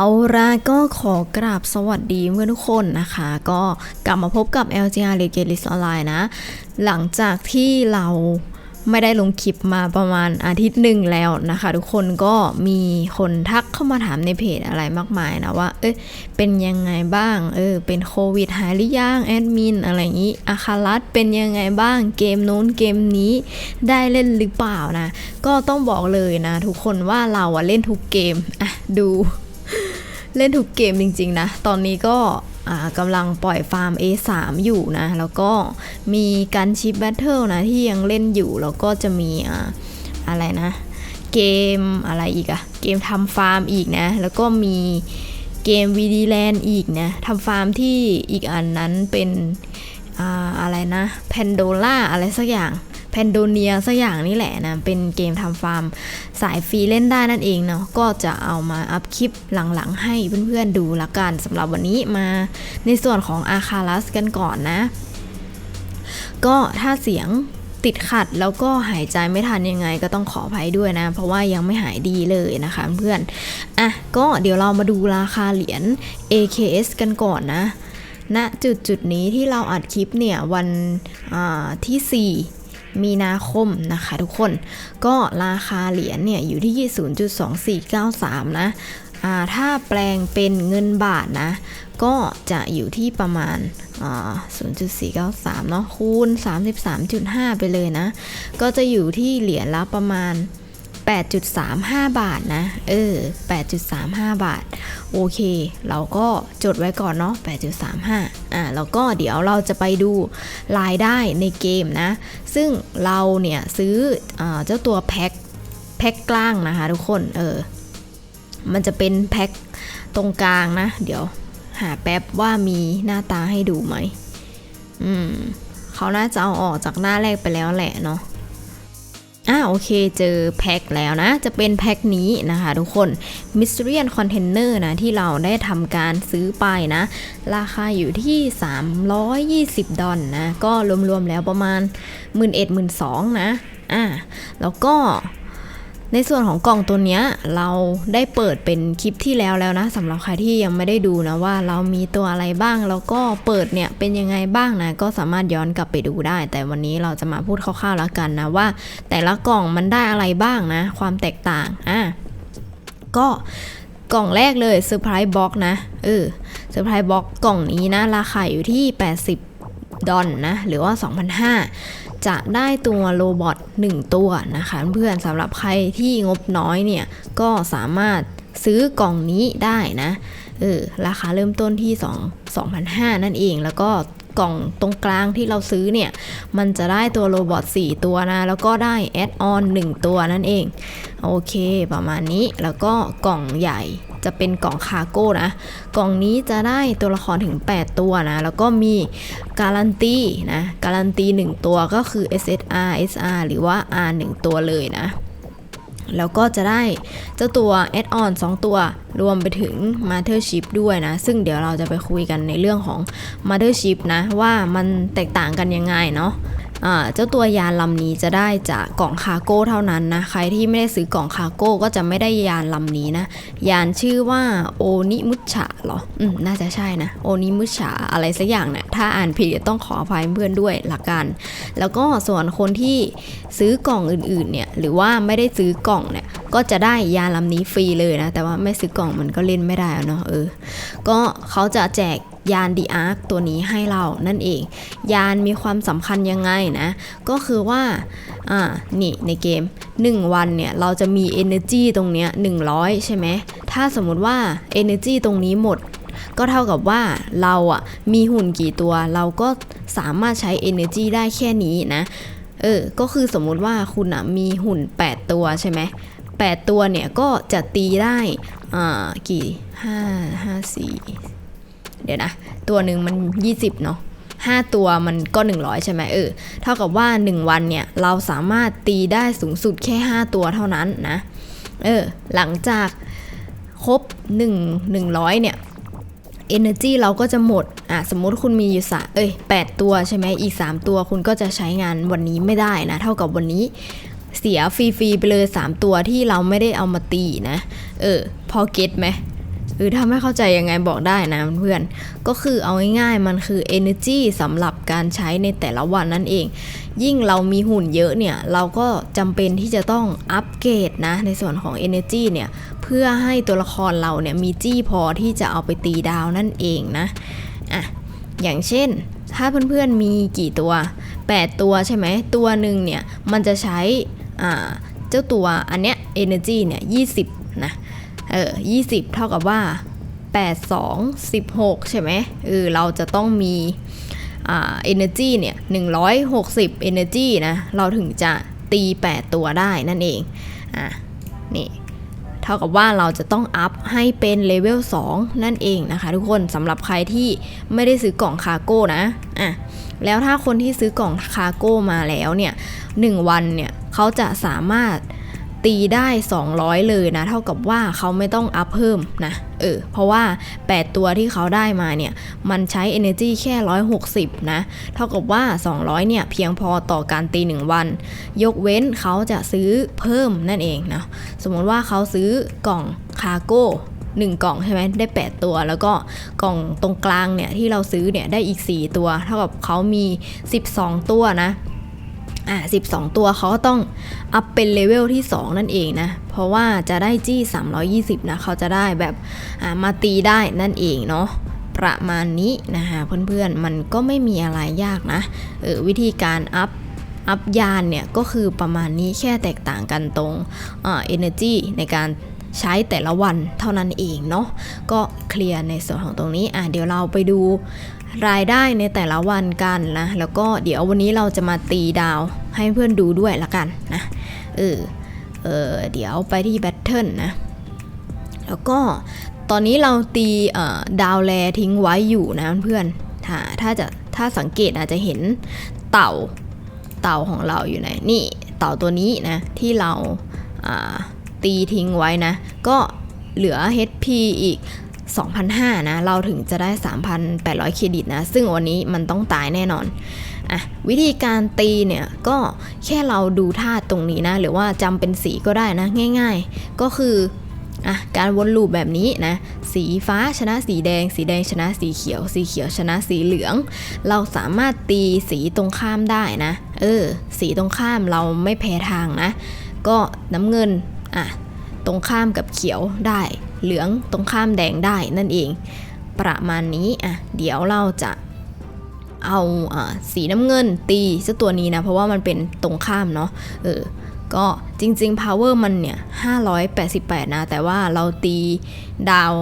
เอาละก็ขอกราบสวัสดีเพื่อนทุกคนนะคะ ก็กลับมาพบกับ LGR l e g a l i s t Online นะ หลังจากที่เราไม่ได้ลงคลิปมาประมาณอาทิตย์หนึ่งแล้วนะคะ ทุกคนก็มีคนทักเข้ามาถามในเพจอะไรมากมายนะว่า เอ้ยเป็นยังไงบ้าง เออ เป็นโควิดหายหรือยังแอดมินอะไรอย่างนี้อาคารัตเป็นยังไงบ้าง เกมนู้นเกมนี้ได้เล่นหรือเปล่านะ ก็ต้องบอกเลยนะ ทุกคนว่าเราอะเล่นทุกเกมอะดู เล่นทุกเกมจริง ๆ นะ ตอนนี้ก็กำลังปล่อยฟาร์ม A3 อยู่นะ แล้วก็มีการชิปแบทเทิลนะ ที่ยังเล่นอยู่ แล้วก็จะมีอะไรนะ เกมอะไรอีกอะเกมทำฟาร์มอีกนะ แล้วก็มีเกมวีดีแลนด์อีกนะทำฟาร์มที่อีกอันนั้นเป็นออะไรนะแพนโดล่าอะไรสักอย่าง แพนโดเนียสักอย่างนี่แหละนะ เป็นเกมทำฟาร์มสายฟรีเล่นได้นั่นเองเนาะก็จะเอามาอัพคลิปหลังๆ ให้เพื่อนๆดูละกันสำหรับวันนี้มาในส่วนของอาคารัสกันก่อนนะ ก็ถ้าเสียงติดขัดแล้วก็หายใจไม่ทันยังไงก็ต้องขออภัยด้วยนะ เพราะว่ายังไม่หายดีเลยนะคะเพื่อนอะก็เดี๋ยวเรามาดูราคาเหรียญ AKS กันก่อนนะณจุดจุดนี้ที่เราอัดคลิปเนี่ย วันที่ 4 มีนาคมนะคะทุกคน ก็ราคาเหรียญเนี่ยอยู่ที่0.2493 นะอ่าถ้าแปลงเป็นเงินบาทนะ ก็จะอยู่ที่ประมาณอ่า0.493 เนาะคูณ 33.5 ไปเลยนะ ก็จะอยู่ที่เหรียญละประมาณ 8.35 บาทนะ เออ 8.35 บาท โอเค เราก็จดไว้ก่อนเนาะ 8.35 อ่า แล้วก็เดี๋ยวเราจะไปดูรายได้ในเกมนะ ซึ่งเราเนี่ยซื้ออเจ้าตัวแพ็ค แพ็คกลางนะคะทุกคน เออ มันจะเป็นแพ็คตรงกลางนะ เดี๋ยวหาแป๊บว่ามีหน้าตาให้ดูไหม อืม เขาน่าจะเอาออกจากหน้าแรกไปแล้วแหละเนาะ อ่าโอเคเจอแพ็คแล้วนะ จะเป็นแพ็คนี้นะคะทุกคน Mysterian Container นะ ที่เราได้ทำการซื้อไปนะ ราคาอยู่ที่ 320 ดอลนะ ก็รวมๆแล้วประมาณ 1 1 0 0 0 12,000นะอ่าแล้วก็ ในส่วนของกล่องตัวนี้เราได้เปิดเป็นคลิปที่แล้วแล้วนะสำหรับใครที่ยังไม่ได้ดูนะว่าเรามีตัวอะไรบ้างแล้วก็เปิดเนี่ยเป็นยังไงบ้างนะก็สามารถย้อนกลับไปดูได้ แต่วันนี้เราจะมาพูดคร่าวๆแล้วกันนะว่า แต่ละกล่องมันได้อะไรบ้างนะ ความแตกต่างอะก็กล่องแรกเลยเซอร์ไพรส์บ็อกนะเออเซอร์ไพรส์บ็อกกล่องนี้นะ ราคาอยู่ที่ 80ดอลนะหรือว่า 2,500 จะได้ตัวโรบอท1ตัวนะคะเพื่อนสำหรับใครที่งบน้อยเนี่ย ก็สามารถซื้อกล่องนี้ได้นะเออราคาเริ่มต้นที่ 2 2,500 นั่นเอง แล้วก็กล่องตรงกลางที่เราซื้อเนี่ย มันจะได้ตัวโรบอท4ตัวนะ แล้วก็ได้แอดออน1ตัวนั่นเอง โอเค ประมาณนี้แล้วก็กล่องใหญ่ จะเป็นกล่องคาร์โก้นะ กล่องนี้จะได้ตัวละครถึง 8 ตัวนะ แล้วก็มีการันตีนะ การันตี 1 ตัวก็คือ SSR SR หรือว่า R 1 ตัวเลยนะ แล้วก็จะได้เจ้าตัวแอดออน2ตัวรวมไปถึง Mothership ด้วยนะ ซึ่งเดี๋ยวเราจะไปคุยกันในเรื่องของ Mothership นะ ว่ามันแตกต่างกันยังไงเนาะ เจ้าตัวยานลำนี้จะได้จากกล่องคาร์โก้เท่านั้นนะ ใครที่ไม่ได้ซื้อกล่องคาร์โก้ก็จะไม่ได้ยานลำนี้นะ ยานชื่อว่าโอนิมุชะหรอ อืม น่าจะใช่นะ โอนิมุชะอะไรสักอย่างเนะี่ย ถ้าอ่านผิดต้องขออภัยเพื่อนด้วยละกันแล้วก็ส่วนคนที่ซื้อกล่องอื่นๆ เนี่ย หรือว่าไม่ได้ซื้อกล่องเนี่ย ก็จะได้ยานลำนี้ฟรีเลยนะ แต่ว่าไม่ซื้อกล่องมันก็เล่นไม่ได้เนาะ เออ ก็เขาจะแจก ยานดีอาร์คตัวนี้ให้เรานั่นเอง ยานมีความสำคัญยังไงนะ ก็คือว่า อ่า นี่ในเกม 1 วันเนี่ย เราจะมี Energy ตรงเนี้ย100 ใช่ไหม ถ้าสมมติว่า Energy ตรงนี้หมด ก็เท่ากับว่าเราอะ มีหุ่นกี่ตัว เราก็สามารถใช้ Energy ได้แค่นี้นะ เออ ก็คือสมมุติว่าคุณอะ มีหุ่น 8 ตัวใช่ไหม8 ตัวเนี่ยก็จะตีได้ อ่า กี่ 5 5 4 เดี๋ยวนะ ตัวหนึ่งมัน 20 เนาะ5 ตัวมันก็ 100 ใช่ไหมเออ เท่ากับว่า 1 วันเนี่ย เราสามารถตีได้สูงสุดแค่ 5 ตัวเท่านั้นนะ เออ หลังจากครบ 1 100 เนี่ย Energy เราก็จะหมด อะ สมมติคุณมีอยู่สเอ้ย8 ตัวใช่ไหมอีก 3 ตัวคุณก็จะใช้งานวันนี้ไม่ได้นะ เท่ากับวันนี้เสียฟรีๆไปเลย 3 ตัวที่เราไม่ได้เอามาตีนะ เออ พอเก็ตไหม หรือถ้าไม่เข้าใจยังไงบอกได้นะเพื่อน ก็คือเอาง่ายๆมันคือ energy สำหรับการใช้ในแต่ละวันนั่นเอง ยิ่งเรามีหุ่นเยอะเนี่ย เราก็จำเป็นที่จะต้องอัปเกรดนะ ในส่วนของ energy เนี่ย เพื่อให้ตัวละครเราเนี่ยมีจี้พอที่จะเอาไปตีดาวนั่นเองนะ อะ อย่างเช่น ถ้าเพื่อนๆมีกี่ตัว 8 ตัวใช่ไหม ตัวหนึ่งเนี่ย มันจะใช้อ่าเจ้าตัวอันเนี้ย energy เนี่ย20 เออ20 เท่ากับว่า 8 2 16 ใช่ไหมเออเราจะต้องมีอ่า energy เนี่ย160 energy นะ เราถึงจะตี 8 ตัวได้นั่นเอง อะ นี่ เท่ากับว่าเราจะต้องอัพให้เป็นเลเวล 2 นั่นเองนะคะทุกคนสำหรับใครที่ไม่ได้ซื้อกล่องคารโก้นะ อะ แล้วถ้าคนที่ซื้อกล่องคารโก้มาแล้วเนี่ย 1 วันเนี่ย เขาจะสามารถ ตีได้ 200 เลยนะ เท่ากับว่าเขาไม่ต้องอัพเพิ่มนะ เออ เพราะว่า 8 ตัวที่เขาได้มาเนี่ย มันใช้ energy แค่ 160 นะ เท่ากับว่า 200 เนี่ย เพียงพอต่อการตี 1 วัน ยกเว้นเขาจะซื้อเพิ่มนั่นเองนะ สมมติว่าเขาซื้อกล่องคารโก้1 กล่องใช่ไหมได้ 8 ตัว แล้วก็กล่องตรงกลางเนี่ยที่เราซื้อเนี่ยได้อีก 4 ตัว เท่ากับเขามี 12 ตัวนะ อะ12 ตัวเขาก็ต้องอัพเป็นเลเวลที่ 2 นั่นเองนะ เพราะว่าจะได้จี้ 320 นะเขาจะได้แบบอ่ามาตีได้นั่นเองเนาะประมาณนี้นะคะเพื่อนๆมันก็ไม่มีอะไรยากนะเออวิธีการอัพอัพยานเนี่ยก็คือประมาณนี้แค่แตกต่างกันตรงเอ่อ energy ในการใช้แต่ละวันเท่านั้นเองเนาะก็เคลียร์ในส่วนของตรงนี้อะเดี๋ยวเราไปดู รายได้ในแต่ละวันกันนะ แล้วก็เดี๋ยววันนี้เราจะมาตีดาวให้เพื่อนดูด้วยละกันนะเออเออเดี๋ยวไปที่แบทเทิลนะ แล้วก็ตอนนี้เราตีดาวแลทิ้งไว้อยู่นะเพื่อนถ้าถ้าจะถ้าสังเกตอาจจะเห็นเต่าเต่าของเราอยู่ไหนนี่เต่าตัวนี้นะ ที่เราาตีทิ้งไว้นะ ก็เหลือ HP อีก 2,500นะเราถึงจะได้ 3,800 เครดิตนะ ซึ่งวันนี้มันต้องตายแน่นอนอะวิธีการตีเนี่ยก็แค่เราดูท่าตรงนี้นะ หรือว่าจำเป็นสีก็ได้นะ ง่าย ๆ ก็คืออะการวนลูปแบบนี้นะ สีฟ้าชนะสีแดง สีแดงชนะสีเขียว สีเขียวชนะสีเหลือง เราสามารถตีสีตรงข้ามได้นะ เออ สีตรงข้ามเราไม่แพ้ทางนะ ก็น้ำเงินอะตรงข้ามกับเขียวได้ เหลืองตรงข้ามแดงได้นั่นเอง ประมาณนี้อะเดี๋ยวเราจะเอาอสีน้ำเงินตีเจ้าตัวนี้นะ เพราะว่ามันเป็นตรงข้ามเนาะเออก็จริงๆ power มันเนี่ย 588 นะ แต่ว่าเราตีดาว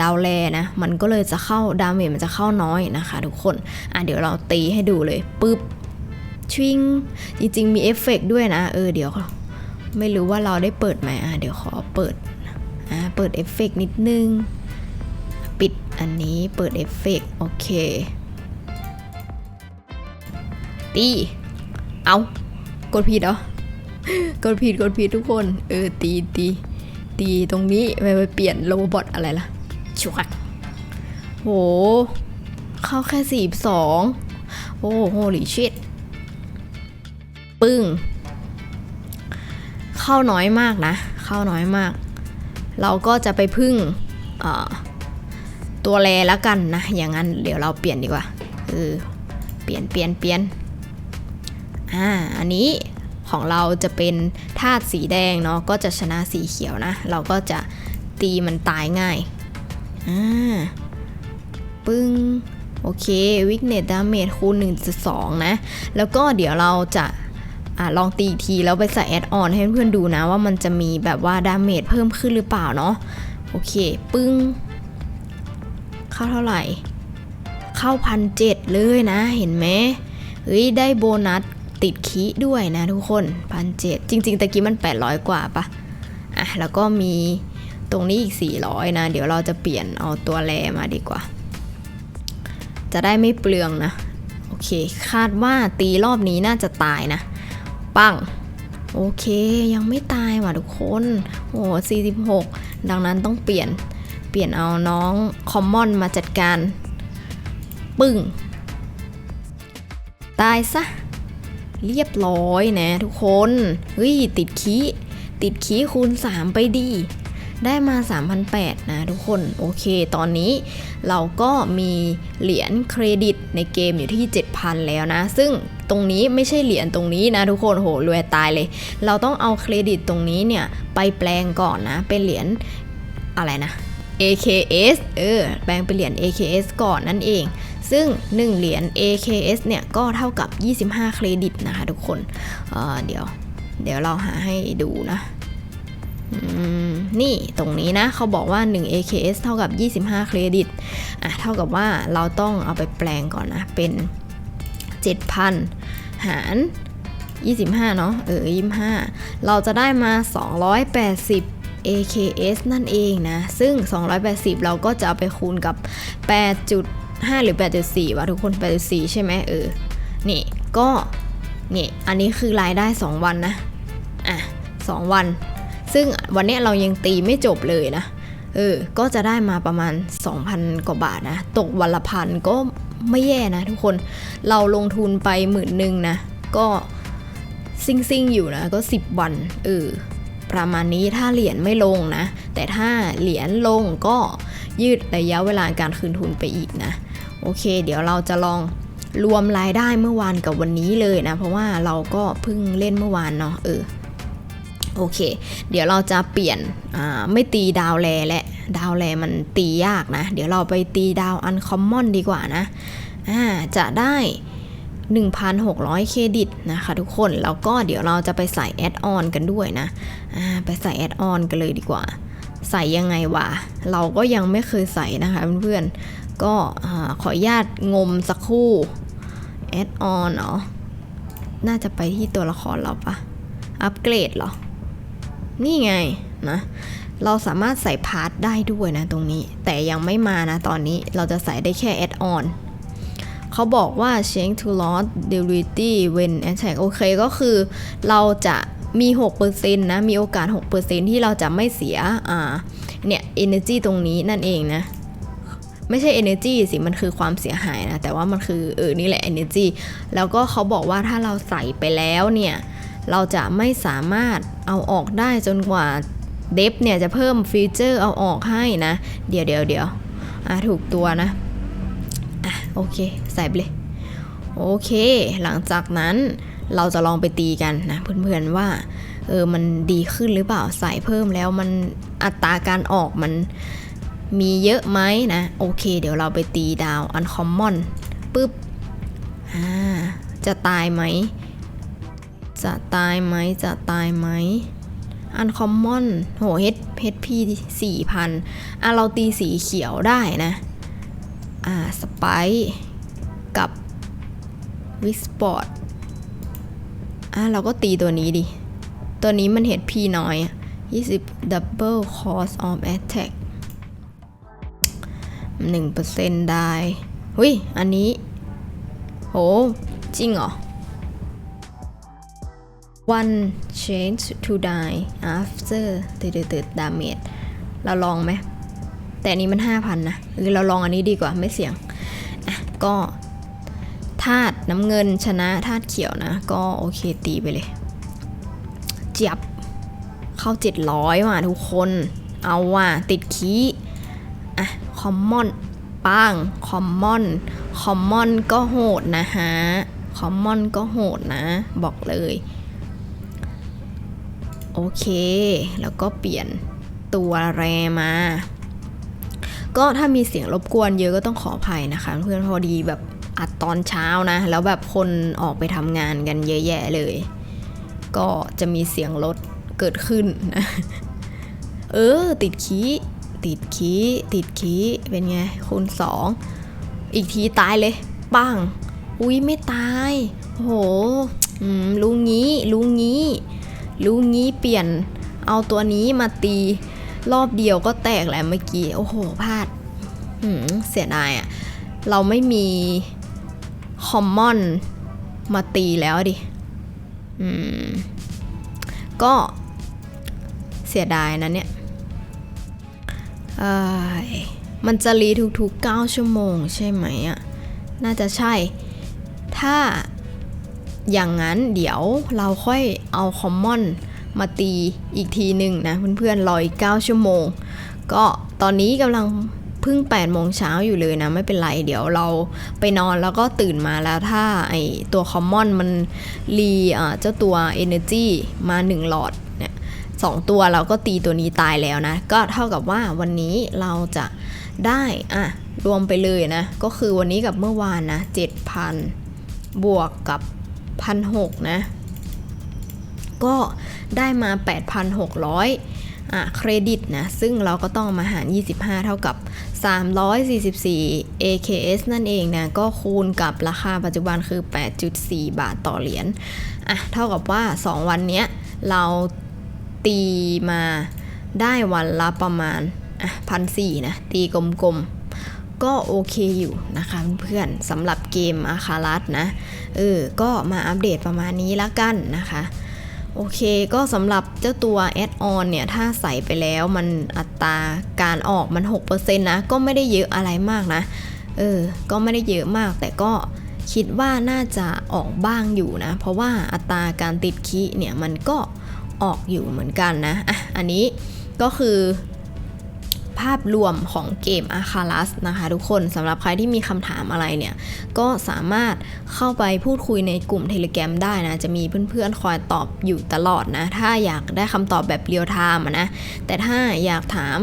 ดาวแลนะ มันก็เลยจะเข้าดาเมจมันจะเข้าน้อยนะคะทุกคน อะเดี๋ยวเราตีให้ดูเลยปึ๊บชิงจริงๆ มีเอฟเฟกต์ด้วยนะ เออเดี๋ยว ไม่รู้ว่าเราได้เปิดไหมอะเดี๋ยวขอเปิด อะเปิดเอฟเฟกต์นิดนึง ปิดอันนี้เปิดเอฟเฟกต์โอเคตีเอากดผิดเหรอกดผิดกดผิดทุกคน เออตีตีตีตรงนี้ไปไปเปลี่ยนโรบอทอะไรล่ะชวักโห เข้าแค่สี่สองโอ้โหลิชิตปึ้ง เข้าน้อยมากนะ เข้าน้อยมาก เราก็จะไปพึ่งตัวแรแล้วกันนะ อย่างนั้นเดี๋ยวเราเปลี่ยนดีกว่าเออเปลี่ยนเปลี่ยนเปลี่ยนอ่าอันนี้ของเราจะเป็นธาตุสีแดงเนาะก็จะชนะสีเขียวนะ เราก็จะตีมันตายง่ายอ่าปึ้งโอเค weakness damage คูณ1.2 นะ แล้วก็เดี๋ยวเราจะ อ่าลองตีอีกทีแล้วไปใส่แอดออนให้เพื่อนๆดูนะว่ามันจะมีแบบว่าดาเมจเพิ่มขึ้นหรือเปล่าเนาะโอเค ปึ้ง เข้าเท่าไหร่ เข้าพันเจ็ดเลยนะ เห็นไหมเฮ้ย ได้โบนัสติดคีด้วยนะทุกคนพันเจ็ดจริง ๆตะกี้มัน 800 กว่าปะอะ แล้วก็มีตรงนี้อีก 400 นะ เดี๋ยวเราจะเปลี่ยนเอาตัวแรมาดีกว่า จะได้ไม่เปลืองนะ โอเค คาดว่าตีรอบนี้น่าจะตายนะ ปัง โอเคยังไม่ตายว่ะทุกคน โอ้46 ดังนั้นต้องเปลี่ยน เปลี่ยนเอาน้องคอมมอนมาจัดการ ปึ้ง ตายซะ เรียบร้อยนะทุกคน เฮ้ย ติดคีติดคีคูณ 3 ไปดี ได้มา 3,800 นะทุกคน โอเค ตอนนี้เราก็มีเหรียญเครดิตในเกมอยู่ที่ 7,000 แล้วนะ ซึ่งตรงนี้ไม่ใช่เหรียญตรงนี้นะทุกคนโหรวยตายเลย เราต้องเอาเครดิตตรงนี้เนี่ย ไปแปลงก่อนนะ เป็นเหรียญอะไรนะ AKS เออ แปลงเป็นเหรียญ AKS ก่อนนั่นเอง ซึ่ง 1 เหรียญ AKS เนี่ย ก็เท่ากับ 25 เครดิตนะคะทุกคนเเดี๋ยว เดี๋ยวเราหาให้ดูนะ นี่ตรงนี้นะเขาบอกว่า 1 AKS เท่ากับ 25 เครดิต อะ เท่ากับว่าเราต้องเอาไปแปลงก่อนนะ เป็น 7,000 หาร 25 เนาะเออ 25 เราจะได้มา 280 AKS นั่นเองนะ ซึ่ง 280 เราก็จะเอาไปคูณกับ 8.5 หรือ 8.4วะทุกคน 8.4 ใช่ไหมเออ นี่ ก็ นี่ อันนี้คือรายได้ 2 วันนะ อะ 2 วัน ซึ่งวันนี้เรายังตีไม่จบเลยนะ เออ ก็จะได้มาประมาณ 2,000 กว่าบาทนะ ตกวันละพันก็ไม่แย่นะทุกคน เราลงทุนไปหมื่นหนึ่งนะ ก็ซิ่งซิ่งอยู่นะ ก็ 10 วัน เออ ประมาณนี้ถ้าเหรียญไม่ลงนะ แต่ถ้าเหรียญลงก็ยืดระยะเวลาการคืนทุนไปอีกนะ โอเค เดี๋ยวเราจะลองรวมรายได้เมื่อวานกับวันนี้เลยนะ เพราะว่าเราก็เพิ่งเล่นเมื่อวานเนาะ เออ โอเค เดี๋ยวเราจะเปลี่ยนไม่ตีดาวแลและดาวแลมันตียากนะ เดี๋ยวเราไปตีดาวอันคอมมอนดีกว่านะจะได้ 1,600 เครดิตนะคะทุกคน แล้วก็เดี๋ยวเราจะไปใส่แอดออนกันด้วยนะไปใส่แอดออนกันเลยดีกว่า ใส่ยังไงวะ เราก็ยังไม่เคยใส่นะคะเพื่อนๆ ก็ขออนุญาตงมสักครู่แอดออนเนาะน่าจะไปที่ตัวละครเราปะอัปเกรดเหรอ นี่ไงนะเราสามารถใส่พาร์ทได้ด้วยนะตรงนี้ แต่ยังไม่มานะตอนนี้เราจะใส่ได้แค่แอดออนเขาบอกว่า change to loss durability when attack โอเคก็คือเราจะมี6%นะ มีโอกาส 6%ที่เราจะไม่เสีย อ่า เนี่ย energy ตรงนี้นั่นเองนะ ไม่ใช่ energy สิ มันคือความเสียหายนะ แต่ว่ามันคือ เออ นี่แหละ energy แล้วก็เขาบอกว่าถ้าเราใส่ไปแล้วเนี่ย เราจะไม่สามารถเอาออกได้จนกว่าเดฟเนี่ยจะเพิ่มฟีเจอร์เอาออกให้นะ เดี๋ยวเดี๋ยวเดี๋ยวอะถูกตัวนะ อะโอเค ใส่ไปเลย โอเค หลังจากนั้นเราจะลองไปตีกันนะเพื่อนๆว่าเออมันดีขึ้นหรือเปล่าใส่เพิ่มแล้วมันอัตราการออกมันมีเยอะไหมนะ โอเค เดี๋ยวเราไปตีดาวอันคอมมอนปุ๊บอ่าจะตายไหม จะตายไหมจะตายไหมอันคอมมอนโหเฮดเฮดพีสี่พันอะเราตีสีเขียวได้นะ อ่าสไปกับวิสปอร์ตอะเราก็ตีตัวนี้ดิ ตัวนี้มันเฮดพีน้อย20 double cost of attack 1%ได้ หุยอันนี้ โห จริงเหรอ one change to die after ตืดตืดดาเมจเราลองไหม แต่อันนี้มัน 5,000 นะหรือเราลองอันนี้ดีกว่าไม่เสี่ยงอะก็ธาตุน้ำเงินชนะธาตุเขียวนะ ก็โอเคตีไปเลย เจียบเข้า 700 ว่ะทุกคน เอาว่ะติดคีอะคอมมอนปังคอมมอนคอมมอนก็โหดนะฮะ คอมมอนก็โหดนะ บอกเลย โอเค แล้วก็เปลี่ยนตัวแรมา ก็ถ้ามีเสียงรบกวนเยอะก็ต้องขออภัยนะคะ เพื่อนพอดีแบบอัดตอนเช้านะ แล้วแบบคนออกไปทำงานกันเยอะแยะเลย ก็จะมีเสียงรถเกิดขึ้นนะ เออ ติดขีติดขีติดขีเป็นไงคูณสองอีกทีตายเลยปังอุ้ยไม่ตายโหรู้งี้รู้งี้ รู้งี้เปลี่ยนเอาตัวนี้มาตีรอบเดียวก็แตกแหละเมื่อกี้ โอ้โหพลาดเสียดายอะเราไม่มีคอมมอนมาตีแล้วดิอืมก็เสียดายนะเนี่ยมันจะรีทุกๆ 9 ชั่วโมงใช่ไหมอะน่าจะใช่ ถ้า อย่างนั้นเดี๋ยวเราค่อยเอาคอมมอนมาตีอีกทีหนึ่งนะเพื่อนๆรออีก9ชั่วโมง ก็ตอนนี้กำลังเพิ่ง8โมงเช้าอยู่เลยนะไม่เป็นไร เดี๋ยวเราไปนอนแล้วก็ตื่นมาแล้วถ้าไอตัวคอมมอนมันรีเจ้าตัว Energy มา 1 หลอดเนี่ยสองตัวเราก็ตีตัวนี้ตายแล้วนะ ก็เท่ากับว่าวันนี้เราจะได้อะรวมไปเลยนะ ก็คือวันนี้กับเมื่อวานนะ 7,000 บวกกับ 1,600 นะ ก็ได้มา 8,600อะเครดิตนะ ซึ่งเราก็ต้องมาหาร 25 เท่ากับ 344 AKS นั่นเองนะ ก็คูณกับราคาปัจจุบันคือ 8.4 บาทต่อเหรียญอะเท่ากับว่า 2 วันนี้เราตีมาได้วันละประมาณอะพันสี่นะ ตีกลมๆ ก็โอเคอยู่นะคะเพื่อนๆสำหรับเกมอาคารัสนะเออก็มาอัปเดตประมาณนี้ละกันนะคะโอเคก็สำหรับเจ้าตัวแอดออนเนี่ย ถ้าใส่ไปแล้วมันอัตราการออกมัน 6%นะ ก็ไม่ได้เยอะอะไรมากนะ เออ ก็ไม่ได้เยอะมาก แต่ก็คิดว่าน่าจะออกบ้างอยู่นะ เพราะว่าอัตราการติดคีเนี่ย มันก็ออกอยู่เหมือนกันนะอะอันนี้ก็คือ ภาพรวมของเกม a าคา u s นะคะทุกคนสำหรับใครที่มีคำถามอะไรเนี่ย ก็สามารถเข้าไปพูดคุยในกลุ่ม Telegram ได้นะ จะมีเพื่อนๆคอยตอบอยู่ตลอดนะ ถ้าอยากได้คำตอบแบบเรียลไทม์นะ แต่ถ้าอยากถาม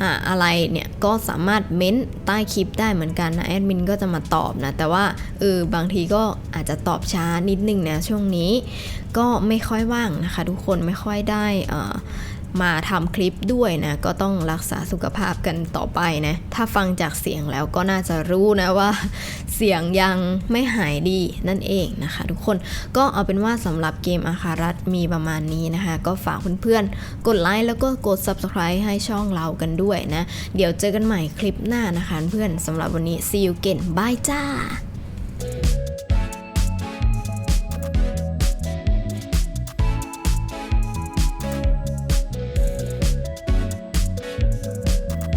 อะอะไรเนี่ย ก็สามารถเม้นใต้คลิปได้เหมือนกันนะแอดมินก็จะมาตอบนะ แต่ว่าเออบางทีก็อาจจะตอบช้านิดนึงนะช่วงนี้ ก็ไม่ค่อยว่างนะคะ ทุกคนไม่ค่อยได้อ่อ มาทำคลิปด้วยนะ ก็ต้องรักษาสุขภาพกันต่อไปนะ ถ้าฟังจากเสียงแล้วก็น่าจะรู้นะว่าเสียงยังไม่หายดีนั่นเองนะคะ ทุกคนก็เอาเป็นว่าสำหรับเกมอาคารัตมีประมาณนี้นะคะ ก็ฝากเพื่อนๆ กดไลค์แล้วก็กด subscribe ให้ช่องเรากันด้วยนะ เดี๋ยวเจอกันใหม่คลิปหน้านะคะเพื่อนสำหรับวันนี้ see you again bye จ้า